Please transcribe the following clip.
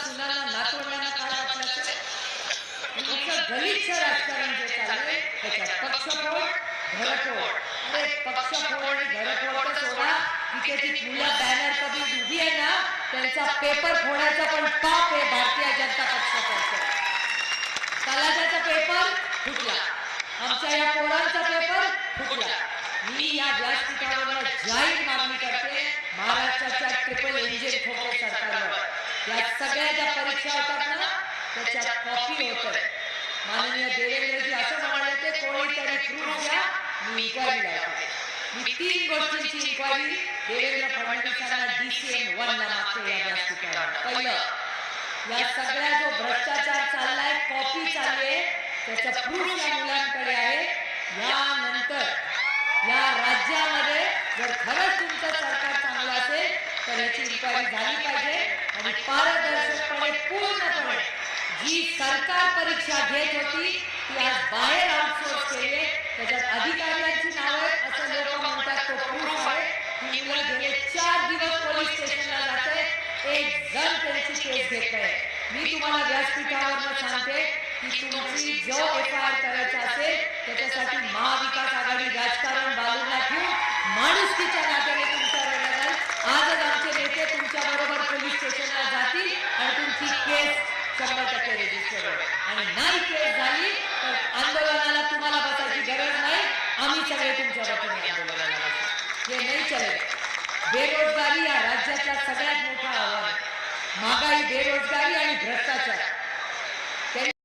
सुनाना नातवंडांना काय वाटलं असेल? तुमचं गलिच्छ राजकारण जे चाललंय त्याच्यात पक्षफोड घरफोड. अरे पक्षफोड आणि घरफोड तर सोडा. तिथे ती मुलं बॅनर कधी उभी आहे ना त्यांचा पेपर फोडायचा पण पाप आहे भारतीय जनता पक्षाचा तलाट्याचा पेपर फुटला. आमच्या या पोरांचा पेपर फुटला. मी या व्यासपीठावर जाहीर मागणी करते महाराष्ट्राच्या ट्रिपल इंजिन खोके सरकारवर. या सगळ्या ज्या परीक्षा होतात ना त्याच्या कॉपी होत माननीय देवेंद्रजी असं म्हणाले ते कोणीतरी प्रूफ द्या मी इन्क्वायरी लावते. मी तीन गोष्टींची इन्क्वायरी देवेंद्र फडणवीसांना डीसीएम वन ला या व्यासपीठावर. पहिलं या सगळ्या जो भ्रष्टाचार चाललाय कॉपी चालले आहे त्याचा प्रूफ या मुलांकडे आहे. यानंतर या राज्यामध्ये जर खरंच तुमचं सरकार चांगलं असेल तर याची इन्क्वायरी झाली पाहिजे. आणि पारदर्शकपणे पूर्णपणे जी सरकार परीक्षा घेत होती ती आज बाहेर आउटसोर्स केली आहे. त्याच्यात अधिकाऱ्यांची नावं आहेत असं लोक म्हणतात तो प्रूफ आहे. ही मुलं गेले चार दिवस पोलीस स्टेशनला जाते एक जण त्यांची केस घेत आहे मी तुम्हाला व्यासपीठावर सांगते की तुमची जो एफ आय आर करायचा असेल त्याच्यासाठी महाविकास आघाडी राजकारण बाजूला ठेवून माणुसकीच्या नात्या तुमच्यावर लढाल आजच आमचे नेते तुमच्या बरोबर पोलीस स्टेशनला जातील आणि तुमची केस शंभर टक्के आणि नाही केस झाली तर आंदोलनाला तुम्हाला बसायची गरज नाही आम्ही सगळे तुमच्या वतीने आंदोलनाला बसू. हे नाही चले बेरोजगारी या राज्यातला सगळ्यात मोठा आव्हान आहे. महागाई बेरोजगारी आणि भ्रष्टाचार